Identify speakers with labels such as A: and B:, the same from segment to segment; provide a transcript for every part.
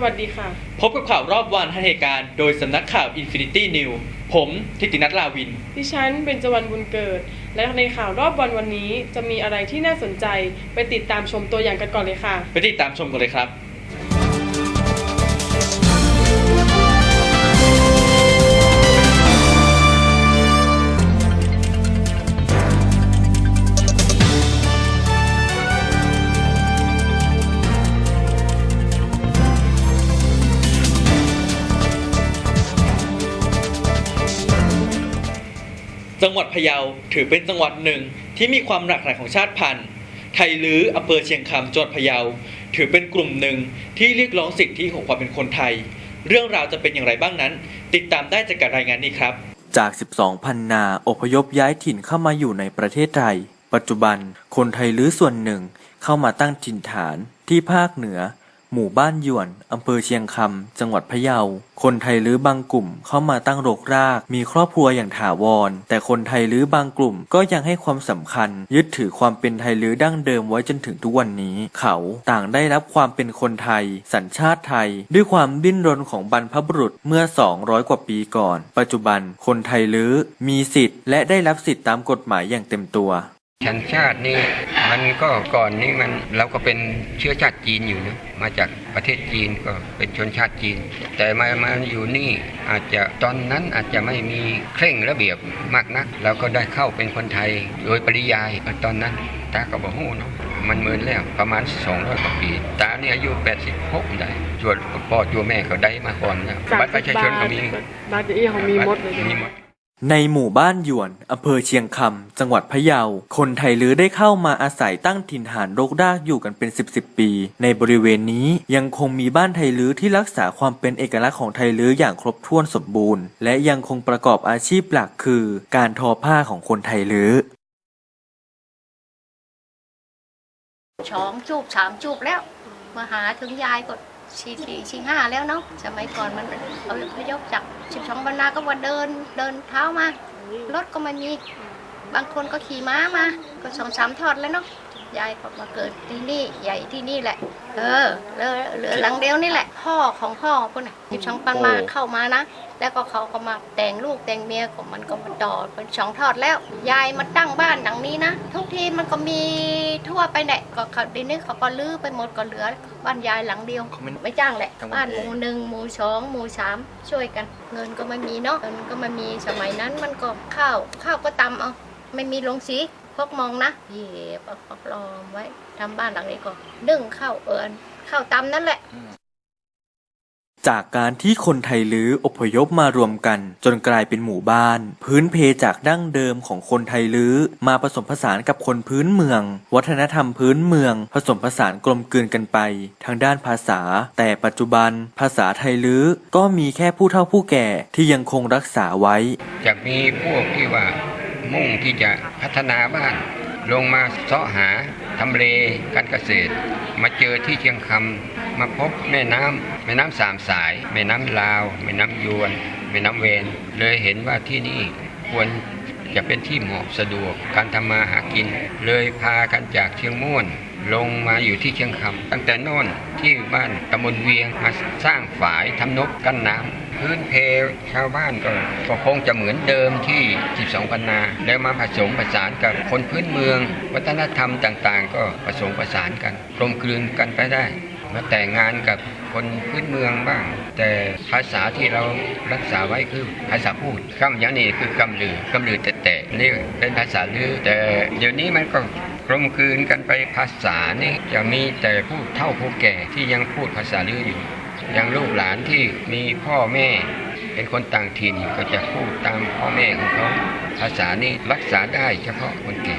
A: สวัสดีครับ
B: สวัสดีค่ะ
A: พบกับข่าวรอบวันทันเหตุการณ์โดยสำนักข่าว Infinity News ผมทิตินัทลาวิน
B: ดิฉันเป็นจวันบุญเกิด และในข่าวรอบวันวันนี้จะมีอะไรที่น่าสนใจไปติดตามชมตัวอย่างกันก่อนเลยค่ะ
A: ไปติดตามชมกันเลยครับ จังหวัดพะเยาถือเป็นจังหวัดหนึ่งที่มีความหลากหลายของชาติพันธุ์ ไทยลื้ออำเภอเชียงคำจังหวัดพะเยา ถือเป็นกลุ่มหนึ่งที่เรียกร้องสิทธิของความเป็นคนไทย เรื่องราวจะเป็นอย่างไรบ้างนั้น ติดตามได้จากการรายงานนี้ครับ
C: จาก 12 พันนาอพยพย้ายถิ่นเข้ามาอยู่ในประเทศไทย ปัจจุบันคนไทยลื้อส่วนหนึ่งเข้ามาตั้งถิ่นฐานที่ภาคเหนือ หมู่บ้านหยวน อำเภอเชียงคำ จังหวัดพะเยา คนไทยลื้อบางกลุ่มเข้ามาตั้งรกราก มีครอบครัวอย่างถาวร แต่คนไทยลื้อบางกลุ่มก็ยังให้ความสำคัญ ยึดถือความเป็นไทยลื้อดั้งเดิมไว้จนถึงทุกวันนี้ เขาต่างได้รับความเป็นคนไทย สัญชาติไทย ด้วยความดิ้นรนของบรรพบุรุษเมื่อ 200 กว่าปีก่อน ปัจจุบัน คนไทยลื้อมีสิทธิ์และได้รับสิทธิตามกฎหมายอย่างเต็มตัว
D: ชันชาตินี่มันก็ก่อนนี้มันเราก็เป็นเชื้อชาติจีนอยู่นะมาจากประเทศจีนก็เป็นชนชาติจีน แต่มามาอยู่นี่อาจจะตอนนั้นอาจจะไม่มีเคร่งระเบียบมากนักเราก็ได้เข้าเป็นคนไทยโดยปริยายตอนนั้นตาก็บอกโอ้เนาะมันเหมือนแล้วประมาณ200กว่าปีตาเนี่ยอายุ86ได้จวดพ่อจวแม่ก็ได้มาก่อนแล้วบัตรประชาชนก็มี
B: บาทเอี้ของมีมดเลย
D: มีหมด
C: ในหมู่บ้านหยวน อำเภอเชียงคำ จังหวัดพะเยา คนไทยลื้อได้เข้ามาอาศัยตั้งถิ่นฐานรกรากอยู่กันเป็น 10บสปี ในบริเวณนี้ยังคงมีบ้านไทยลื้อที่รักษาความเป็นเอกลักษณ์ของไทยลื้ออย่างครบถ้วนสมบูรณ์ และยังคงประกอบอาชีพหลักคือ การทอผ้าของคนไทยลื้อ
E: สองจูบสามจูบแล้ว มาหาถึงยายก็ ชีสี่ชีห้าแล้วเนาะสมัยก่อนมันเอาพยพจากสิบสองบรรณาก็ว่าเดินเดินเท้ามารถก็ไม่มี บางคนก็ขี่ม้ามา ก็สองสามทอดแล้วเนาะ ยายก็มาเกิดที่นี่ใหญ่ที่นี่แหละ เออเหลือเหลือหลังเดียวนี่แหละ พ่อของพ่อคนน่ะสิบสองปันมาเข้ามานะ แล้วก็เขาก็มาแต่งลูกแต่งเมียของมันก็มาต่อเป็นสองทอดแล้ว ยายมาตั้งบ้านหลังนี้นะ ทุกทีมันก็มีทั่วไปแหละก็เขาดีนี้เขาก็ลื้อไปหมดก็เหลือบ้านยายหลังเดียว
C: เขาไม่
E: ไม่จ้างแหละ
C: ทั้งหมด
E: บ้านหมู่หนึ่งหมู่สองหมู่สามช่วยกัน เงินก็ไม่มีเนาะเงินก็ไม่มีสมัยนั้นมันก็ข้าวข้าวก็ตำเอาไม่มีลงสี พวกมองนะเหยียบเอาเอาปลอมไว้ทำบ้านหลังนี้ก็นึ่งข้าวเอิญข้าวตำนั่นแหละ
C: จากการที่คนไทยลื้ออพยพมารวมกัน จนกลายเป็นหมู่บ้าน พื้นเพจากดั้งเดิมของคนไทยลื้อมาผสมผสานกับคนพื้นเมือง วัฒนธรรมพื้นเมือง ผสมผสานกลมกลืนกันไป ทางด้านภาษา แต่ปัจจุบันภาษาไทยลื้อก็มีแค่ผู้เฒ่าผู้แก่ที่ยังคงรักษาไว้
D: จะมีพวกที่ว่า มุ่งที่จะพัฒนาบ้าน ลงมาเสาะหาทำเลการเกษตร มาเจอที่เชียงคำมาพบแม่น้ำแม่น้ำสามสาย แม่น้ำลาว แม่น้ำยวน แม่น้ำเวนเลยเห็นว่าที่นี่ควรจะเป็นที่เหมาะสะดวกการทำมาหากิน เลยพากันจากเชียงม่วนลงมาอยู่ที่เชียงคำตั้งแต่โน่นที่บ้านตำบลเวียงมาสร้างฝายทำนบกั้นน้ำ พื้นเพชาวบ้านก็ก็คงจะเหมือนเดิมที่ 12ปันนา แล้วมาผสมผสานกับคนพื้นเมือง วัฒนธรรมต่างๆ ก็ผสมผสานกันกลมกลืนกันไปได้ มาแต่งงานกับคนพื้นเมืองบ้าง แต่ภาษาที่เรารักษาไว้คือภาษาพูดคำอย่างนี้คือกำลือกำลือแต่ๆนี่เป็นภาษาลือ แต่เดี๋ยวนี้มันก็กลมกลืนกันไปภาษานี่จะมีแต่ผู้เฒ่าผู้แก่ที่ยังพูดภาษาลืออยู่ อย่างลูกหลานที่มีพ่อแม่ เป็นคนต่างถิ่นก็จะพูดตามพ่อแม่ของเขาภาษานี้รักษาได้เฉพาะคนแก่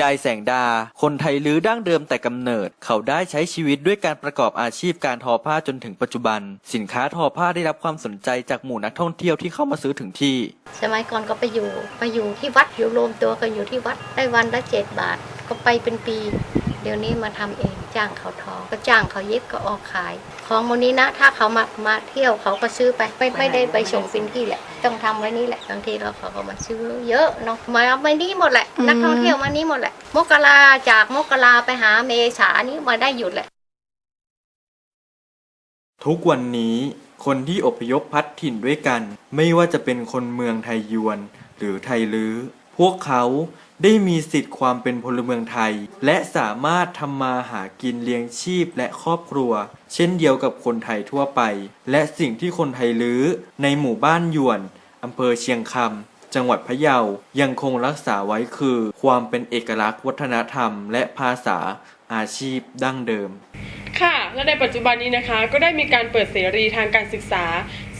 C: ยายแสงดา คนไทยลื้อดั้งเดิมแต่กำเนิด เขาได้ใช้ชีวิตด้วยการประกอบอาชีพการทอผ้าจนถึงปัจจุบัน สินค้าทอผ้าได้รับความสนใจจากหมู่นักท่องเที่ยวที่เข้ามาซื้อถึงที่
E: สมัยก่อนก็ไปอยู่ไปอยู่ที่วัดอยู่รวมตัวกันอยู่ที่วัดได้วันละเจ็ดบาทก็ไปเป็นปี เดี๋ยวนี้มาทำเองจ้างเขาทอ ก็จ้างเขาเย็บก็ออกขาย ของโมนี้นะ ถ้าเขามามาเที่ยวเขาก็ซื้อไปไม่ไม่ได้ไปส่งเป็นที่แหละ ต้องทำไว้นี่แหละบางทีเราเขาก็มาซื้อเยอะเนาะมาเอาไปนี่หมดแหละ นักท่องเที่ยวมานี่หมดแหละ มกราจากมกราไปหาเมษานี้มาได้หยุดแหละ
C: ทุกวันนี้คนที่อพยพพัดถิ่นด้วยกัน ไม่ว่าจะเป็นคนเมืองไทยยวน หรือไทยลื้อ พวกเขา ได้มีสิทธิ์ความเป็นพลเมืองไทย และสามารถทำมาหากินเลี้ยงชีพและครอบครัว เช่นเดียวกับคนไทยทั่วไป และสิ่งที่คนไทยลื้อในหมู่บ้านยวนอำเภอเชียงคำจังหวัดพะเยายังคงรักษาไว้คือ ความเป็นเอกลักษณ์วัฒนธรรม และภาษาอาชีพดั้งเดิม
B: ค่ะ และในปัจจุบันนี้นะคะ ก็ได้มีการเปิดเสรีทางการศึกษา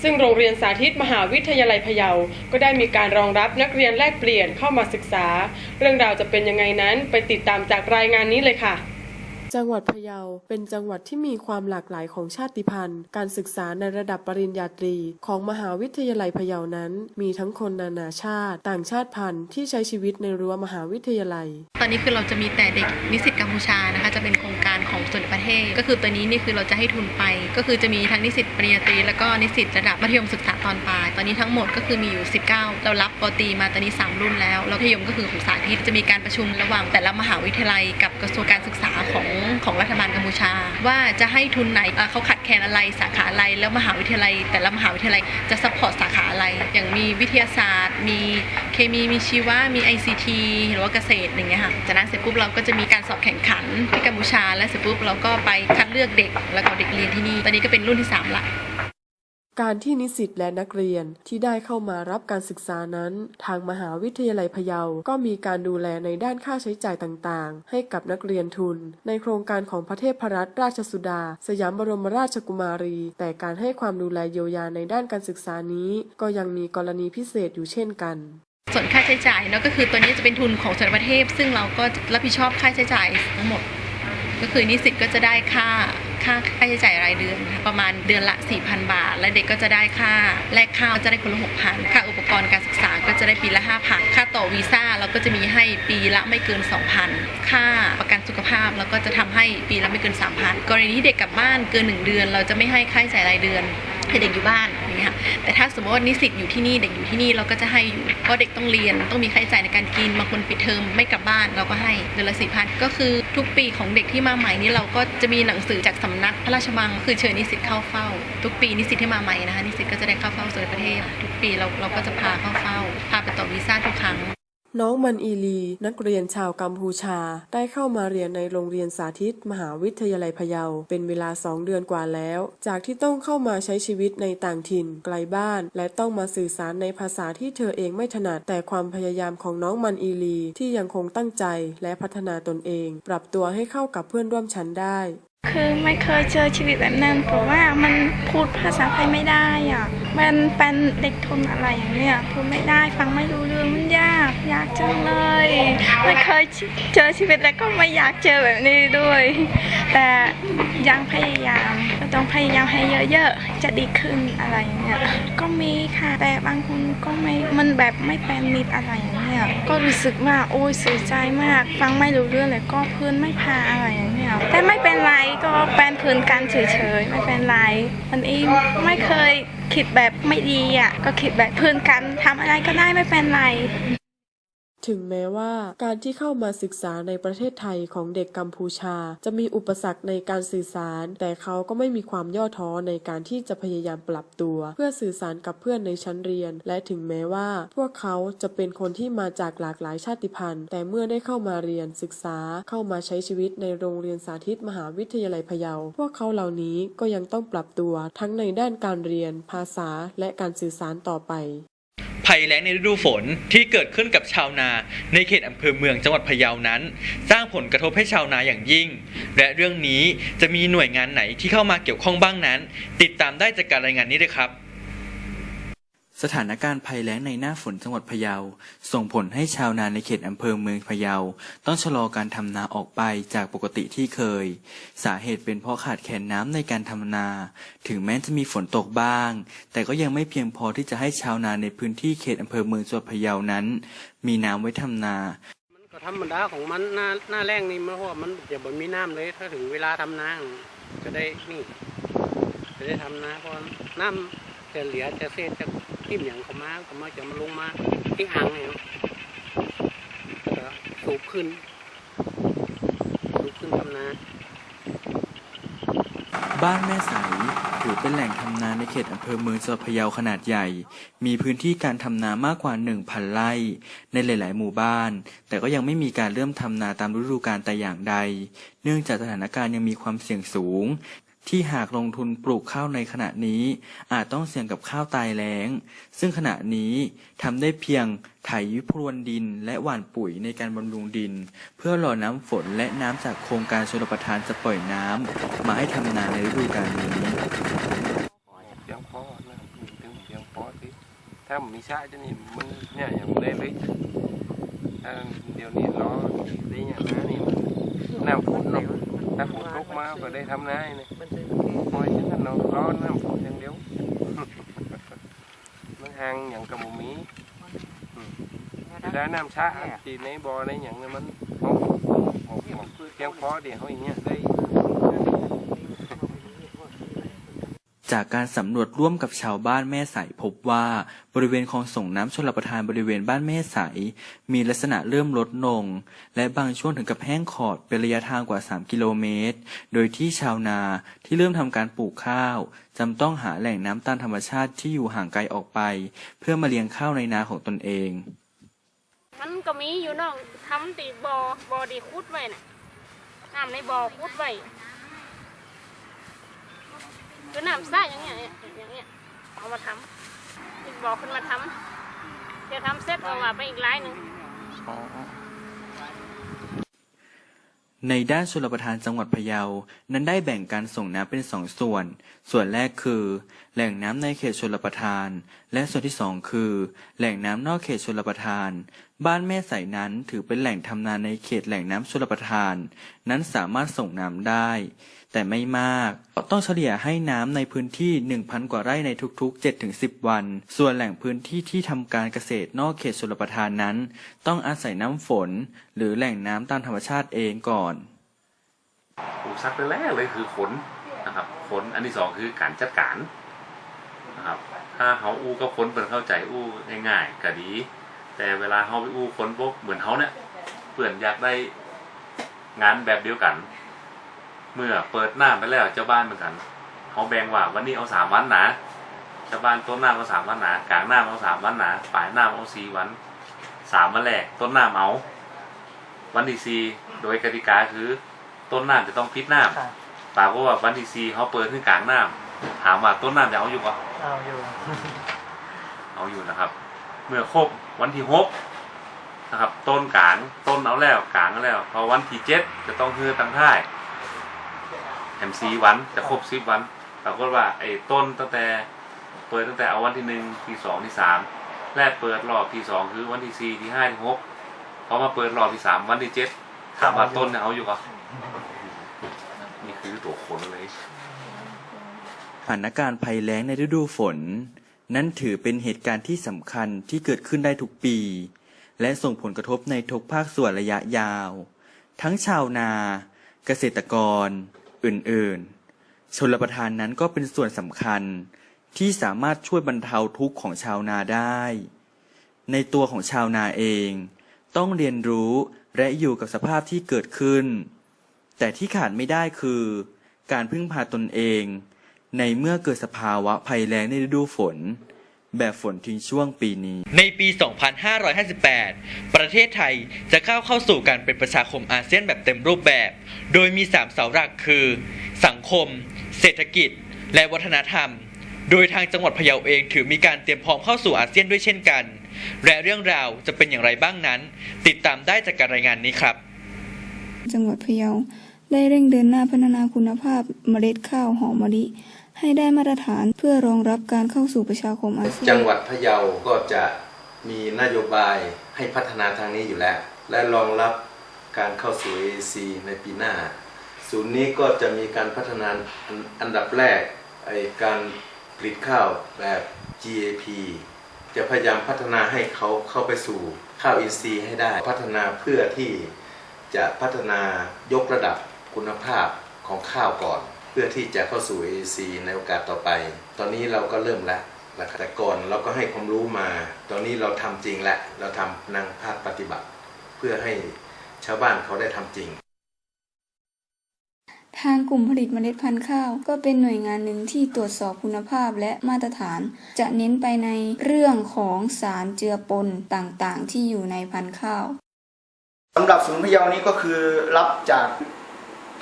B: ซึ่งโรงเรียนสาธิตมหาวิทยาลัยพะเยา ก็ได้มีการรองรับนักเรียนแลกเปลี่ยนเข้ามาศึกษา เรื่องราวจะเป็นยังไงนั้นไปติดตามจากรายงานนี้เลยค่ะ จังหวัดพะเยา เป็นจังหวัดที่มีความหลากหลายของชาติพันธุ์ การศึกษาในระดับปริญญาตรี ของมหาวิทยาลัยพะเยานั้น มีทั้งคนนานาชาติ ต่างชาติพันธุ์ที่ใช้ชีวิตในรั้วมหาวิทยาลัย
F: ตอนนี้คือเราจะมีแต่เด็กนิสิตกัมพูชานะคะจะเป็นโครงการของส่วนประเทศ ก็คือตัวนี้นี่คือเราจะให้ทุนไป ก็คือจะมีทั้งนิสิตปริญญาตรี แล้วก็นิสิตระดับมัธยมศึกษาตอนปลายตอนนี้ทั้งหมดก็คือมีอยู่ 19 เรารับปตีมาตอนนี้ 3 รุ่นแล้วแล้วมัธยมก็คือของสาธิตจะมีการประชุมระหว่างแต่ละมหาวิทยาลัยกับกระทรวงการศึกษาของของรัฐบาลกัมพูชา ว่าจะให้ทุนไหนเขาขัดแคลนอะไรสาขาอะไรแล้วมหาวิทยาลัย แต่ละมหาวิทยาลัยจะซัพพอร์ตสาขาอะไร อย่างมีวิทยาศาสตร์ มีเคมีมีชีวะมี ICT หรือว่าเกษตรอย่างเงี้ยค่ะจากนั้นเสร็จปุ๊บเราก็จะมีการสอบแข่งขันที่กัมพูชา และเสร็จปุ๊บเราก็ไปคัดเลือกเด็กแล้วก็เด็กเรียนที่นี่ตอนนี้ก็เป็นรุ่นที่สามละ
B: การที่นิสิตและนักเรียนที่ได้เข้ามารับการศึกษานั้น ทางมหาวิทยาลัยพะเยา ก็มีการดูแลในด้านค่าใช้จ่ายต่างๆ ให้กับนักเรียนทุน ในโครงการของพระเทพรัตนราชสุดา สยามบรมราชกุมารี แต่การให้ความดูแลเยียวยาในด้านการศึกษานี้ ก็ยังมีกรณีพิเศษอยู่เช่นกัน
F: ส่วนค่าใช้จ่ายเนาะก็คือตัวนี้จะเป็นทุนของส่วนประเทศ ซึ่งเราก็รับผิดชอบค่าใช้จ่ายทั้งหมด ก็คือนิสิตก็จะได้ค่า ค่าค่าใช้จ่ายรายเดือนค่ะประมาณเดือนละ 4,000 บาท และเด็กก็จะได้ค่าแลกข้าวจะได้คนละ 6,000 ค่าอุปกรณ์การศึกษาก็จะได้ปีละ 5,000 ค่าต่อวีซ่าเราก็จะมีให้ปีละไม่เกิน 2,000 ค่าประกันสุขภาพเราก็จะทำให้ปีละไม่เกิน 3,000 กรณีที่เด็กกลับบ้านเกิน 1 เดือน เราจะไม่ให้ค่าใช้จ่ายรายเดือน ให้เด็กอยู่บ้านอย่างเงี้ยค่ะแต่ถ้าสมมติว่านิสิตอยู่ที่นี่เด็กอยู่ที่นี่เราก็จะให้อยู่เพราะเด็กต้องเรียนต้องมีค่าใช้จ่ายในการกินบางคนปิดเทอมไม่กลับบ้านเราก็ให้เดือนละสี่พันก็คือทุกปีของเด็กที่มาใหม่นี่เราก็จะมีหนังสือจากสำนักพระราชวังคือเชิญนิสิตเข้าเฝ้า ทุกปีนิสิตที่มาใหม่นะคะนิสิตก็จะได้เข้าเฝ้าส่วนประเทศ ทุกปีเราเราก็จะพาเข้าเฝ้าพาไปต่อวีซ่าทุกครั้ง
B: น้องมันอีลี นักเรียนชาวกัมพูชา ได้เข้ามาเรียนในโรงเรียนสาธิต มหาวิทยาลัยพะเยา เป็นเวลาสองเดือนกว่าแล้ว จากที่ต้องเข้ามาใช้ชีวิตในต่างถิ่น ไกลบ้าน และต้องมาสื่อสารในภาษาที่เธอเองไม่ถนัด แต่ความพยายามของน้องมันอีลี ที่ยังคงตั้งใจและพัฒนาตนเอง ปรับตัวให้เข้ากับเพื่อนร่วมชั้นได้
G: คือไม่เคยเจอชีวิตแบบนั้นเพราะว่ามันพูดภาษาไทยไม่ได้อะมันเป็นเด็กทุนอะไรอย่างเนี้ยพูดไม่ได้ฟังไม่รู้เรื่อง มันยากจังเลย ไม่เคยเจอชีวิตแล้วก็ไม่อยากเจอแบบนี้ด้วย แต่ยังพยายามก็ต้องพยายามให้เยอะๆ จะดีขึ้นอะไรอย่างเงี้ยก็มีค่ะ แต่บางคนก็ไม่มันแบบไม่เป็นมิตรอะไรอย่างเงี้ยก็รู้สึกว่าโอ้ยเสียใจมาก ฟังไม่รู้เรื่องเลยก็เพื่อนไม่พาอะไรอย่างเงี้ยแต่ไม่เป็นไรก็เป็นเพื่อนกันเฉยๆไม่เป็นไรมันเองไม่เคยคิดแบบไม่ดีอะก็คิดแบบเพื่อนกันทำอะไรก็ได้ไม่เป็นไร
B: ถึงแม้ว่าการที่เข้ามาศึกษาในประเทศไทยของเด็กกัมพูชา จะมีอุปสรรคในการสื่อสาร แต่เขาก็ไม่มีความย่อท้อในการที่จะพยายามปรับตัว เพื่อสื่อสารกับเพื่อนในชั้นเรียน และถึงแม้ว่า พวกเขาจะเป็นคนที่มาจากหลากหลายชาติพันธุ์ แต่เมื่อได้เข้ามาเรียนศึกษาเข้ามาใช้ชีวิตในโรงเรียนสาธิตมหาวิทยาลัยพะเยา พวกเขาเหล่านี้ก็ยังต้องปรับตัวทั้งในด้านการเรียน ภาษา และการสื่อสารต่อไป
A: ภัยแล้งในฤดูฝนที่เกิดขึ้นกับชาวนาในเขตอำเภอเมืองจังหวัดพะเยานั้น สร้างผลกระทบให้ชาวนาอย่างยิ่ง และเรื่องนี้จะมีหน่วยงานไหนที่เข้ามาเกี่ยวข้องบ้างนั้น ติดตามได้จากการรายงานนี้เลยครับ
C: สถานการณ์ภัยแล้งในหน้าฝนจังหวัดพะเยา ส่งผลให้ชาวนาในเขตอำเภอเมืองพะเยา ต้องชะลอการทำนาออกไปจากปกติที่เคย สาเหตุเป็นเพราะขาดแคลนน้ำในการทำนา ถึงแม้จะมีฝนตกบ้าง แต่ก็ยังไม่เพียงพอที่จะให้ชาวนาในพื้นที่เขตอำเภอเมืองจังหวัดพะเยานั้น มีน้ำไว้ทำนา
H: มันก็ธรรมดาของมันหน้าหน้าแรงนี่มันเพราะมันจะบ่มีน้ำเลยถ้าถึงเวลาทำนาจะได้นี่จะได้ทำนาเพราะน้ำจะเหลือจะเศษจะ ทิ่มอย่างเขามาก็มาจะมาลงมาที่อ่างเนี่ยสูบขึ้นสูบขึ้นทำนา
C: บ้านแม่ใสถือเป็นแหล่งทำนาในเขตอำเภอเมืองจังหวัดพะเยาขนาดใหญ่ มีพื้นที่การทำนามากกว่า 1,000 ไร่ ในหลาย ๆ หมู่บ้าน แต่ก็ยังไม่มีการเริ่มทำนาตามฤดูกาลแต่อย่างใด เนื่องจากสถานการณ์ยังมีความเสี่ยงสูง ที่หากลงทุนปลูกข้าวในขณะนี้ อาจต้องเสี่ยงกับข้าวตายแล้ง ซึ่งขณะนี้ทำได้เพียงไถพรวนดินและหว่านปุ๋ยในการบำรุงดิน เพื่อรอน้ำฝนและน้ำจากโครงการชลประทานจะปล่อยน้ำมาให้ทำนาในฤดูกาลนี้
I: เพียงพอนะมีถึงเพียงพอที่ถ้ามันมีชาจะนี่มันเนี่ยอย่างเล่เลยเดี๋ยวนี้ล้อได้อย่างนั้นนี่มันน้ำฝนเนาะนี่มันน้ำฝนเนาง อย่างกับหมูมีอืมได้น้ำชาทีในบ่อในอย่างนั้นมันเขาเขาเขาเพียงพอเดี๋ยวเขาอย่างเงี้ยได้
C: จากการสำรวจร่วมกับชาวบ้านแม่ใสพบว่าบริเวณคลองส่งน้ำชลประทานบริเวณบ้านแม่ใส มีลักษณะเริ่มลดลง และบางช่วงถึงกับแห้งขอดเป็นระยะทางกว่า 3 กิโลเมตร โดยที่ชาวนาที่เริ่มทำการปลูกข้าวจำต้องหาแหล่งน้ำตามธรรมชาติที่อยู่ห่างไกลออกไป เพื่อมาเลี้ยงข้าวในนาของตนเอง
J: มันก็มีอยู่น้องทำตีบอบอดีคุดไว้น่ะน้ำในบอคุดไว้ คือน้ำใส่อย่างเงี้ยอย่างเงี้ยเอามาทำอีกบอขึ้นมาทำเดี๋ยวทำเสร็จเอาว่าไปอีกไลน์หนึ่ง
C: ในด้านชลประทานจังหวัดพะเยา นั้นได้แบ่งการส่งน้ำเป็นสองส่วน ส่วนแรกคือ แหล่งน้ำในเขตชลประทาน และส่วนที่สองคือ แหล่งน้ำนอกเขตชลประทาน บ้านแม่ใสนั้นถือเป็นแหล่งทำนาในเขตแหล่งน้ำชลประทาน นั้นสามารถส่งน้ำได้ แต่ไม่มาก ต้องเฉลี่ยให้น้ำในพื้นที่ 1,000 กว่าไร่ในทุกๆ 7-10 วัน ส่วนแหล่งพื้นที่ที่ทำการเกษตรนอกเขตชลประทานนั้น ต้องอาศัยน้ำฝน หรือแหล่งน้ำตามธรรมชาติเองก่อน
K: อุปสรรคแรกเลยคือขนนะครับขนอันที่สองคือการจัดการนะครับ ถ้าเขาอู้กับคนเป็นเข้าใจอู้ง่ายๆก็ดี แต่เวลาเขาไปอู้คนพวกเหมือนเขาเนี่ยเพื่อนอยากได้งานแบบเดียวกัน เมื่อเปิดหน้าไปแล้วเจ้าบ้านเหมือนกันเขาแบ่งว่าวันนี้เอาสามวันนะเจ้าบ้านต้นหน้าเอาสามวันนะกลางหน้าเอาสามวันนะปลายหน้าเอาสี่วันสามวันแรกต้นหน้าเอาวันที่สี่โดยกติกาคือ ต้นน้ำจะต้องพิษน้ำปากว่าวันที่สี่เขาเปิดขึ้นกลางน้ำถามว่าต้นน้ำจะเอาอยู่ปะ
L: เอาอยู่
K: เอาอยู่นะครับ เมื่อครบวันที่หกนะครับ ต้นกลางต้นเอาแล้วกลางเอาแล้ว พอวันที่เจ็ดจะต้องคือตั้งท่าย แถมสีวันจะครบสิบวันปรากฏว่าไอ้ต้นตั้งแต่เปิดตั้งแต่เอาวันที่หนึ่งที่สองที่สามแรกเปิดรอบที่สองคือวันที่สี่ที่ห้าที่หกพอมาเปิดรอบที่สามวันที่เจ็ดถามว่าต้นเนี่ยเอาอยู่ปะนี่คือตัวขนเลย
C: สถานการณ์ภัยแล้งในฤดูฝน นั้นถือเป็นเหตุการณ์ที่สำคัญที่เกิดขึ้นได้ทุกปี และส่งผลกระทบในทุกภาคส่วนระยะยาว ทั้งชาวนา เกษตรกร อื่นๆ ชนรประทานนั้นก็เป็นส่วนสำคัญที่สามารถช่วยบรรเทาทุกข์ของชาวนาได้ ในตัวของชาวนาเอง ต้องเรียนรู้และอยู่กับสภาพที่เกิดขึ้น แต่ที่ขาดไม่ได้คือ การพึ่งพาตนเอง ในเมื่อเกิดสภาวะภัยแล้งในฤดูฝน แบบฝนทิ้งช่วงปีนี้
A: ในปี 2558 ประเทศไทยจะเข้าเข้าสู่การเป็นประชาคมอาเซียนแบบเต็มรูปแบบ โดยมี 3 เสาหลักคือ สังคม เศรษฐกิจ และวัฒนธรรม โดยทางจังหวัดพะเยาเองถือมีการเตรียมพร้อมเข้าสู่อาเซียนด้วยเช่นกัน และเรื่องราวจะเป็นอย่างไรบ้างนั้น ติดตามได้จากการรายงานนี้ครับ
G: จังหวัดพะเยาได้เร่งเดินหน้าพัฒนาคุณภาพเมล็ดข้าวหอมมะลิ ให้ได้มาตรฐานเพื่อรองรับการเข้าสู่ประชาคมอาเซียน
M: จังหวัดพะเยาก็จะมีนโยบายให้พัฒนาทางนี้อยู่แล้ว และรองรับการเข้าสู่ AAC ในปีหน้า ศูนย์นี้ก็จะมีการพัฒนาอันดับแรกไอการผลิตข้าวแบบ GAP จะพยายามพัฒนาให้เขาเข้าไปสู่ข้าวอินทรีย์ให้ได้ พัฒนาเพื่อที่จะพัฒนายกระดับคุณภาพของข้าวก่อน พื่อที่จะเข้าสู่ AAC ในโอกาสต่อไป ตอนนี้เราก็เริ่มแล้วนะครับแต่ก่อนเราก็ให้ความรู้มา ตอนนี้เราทำจริงแล้ว เราทำนางภาคปฏิบัติ เพื่อให้ชาวบ้านเขาได้ทำจริง
G: ถ้
L: ทางกลุ่มผลิตเมล็ดพันธุ์ข้าว ก็เป็นหน่วยงานหนึ่งที่ตรวจสอบคุณภาพและมาตรฐาน จะเน้นไปในเรื่องของสารเจือปนต่างๆ ที่อยู่ในพันธุ์ข้าว
N: สำหรับศูนย์พะเยานี้ก็คือรับจาก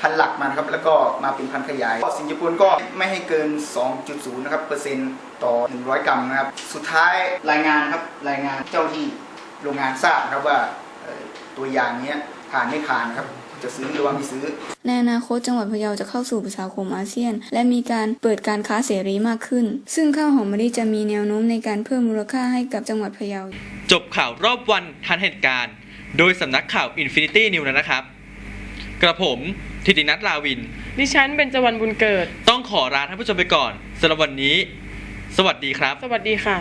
N: พันหลักมานะครับแล้วก็มาเป็นพันขยายสิงคโปร์ก็ไม่ให้เกิน 2.0นะครับเปอร์เซ็นต์ต่อ 100 กรัมนะครับ สุดท้ายรายงานครับรายงานเจ้าที่โรงงานทราบนะครับว่าเอ่อตัวอย่างเนี้ยผ่านไม่ผ่านนะครับจะซื้อหรือว่าไม่ซื้อ
L: ในอนาคตจังหวัดพะเยาจะเข้าสู่ประชาคมอาเซียน และมีการเปิดการค้าเสรีมากขึ้น ซึ่งข้าวหอมมะลิจะมีแนวโน้มในการเพิ่มมูลค่าให้กับจังหวัดพะเยา
A: จบข่าวรอบวันทันเหตุการณ์ โดยสำนักข่าว Infinity News นะครับ กระผม ธิตินัทลาวิน
O: ดิฉันเป็นจวันบุญเกิด
A: ต้องขอลาท่านผู้ชมไปก่อนสำหรับวันนี้ สวัสดีครับ
O: สวัสดีค่ะ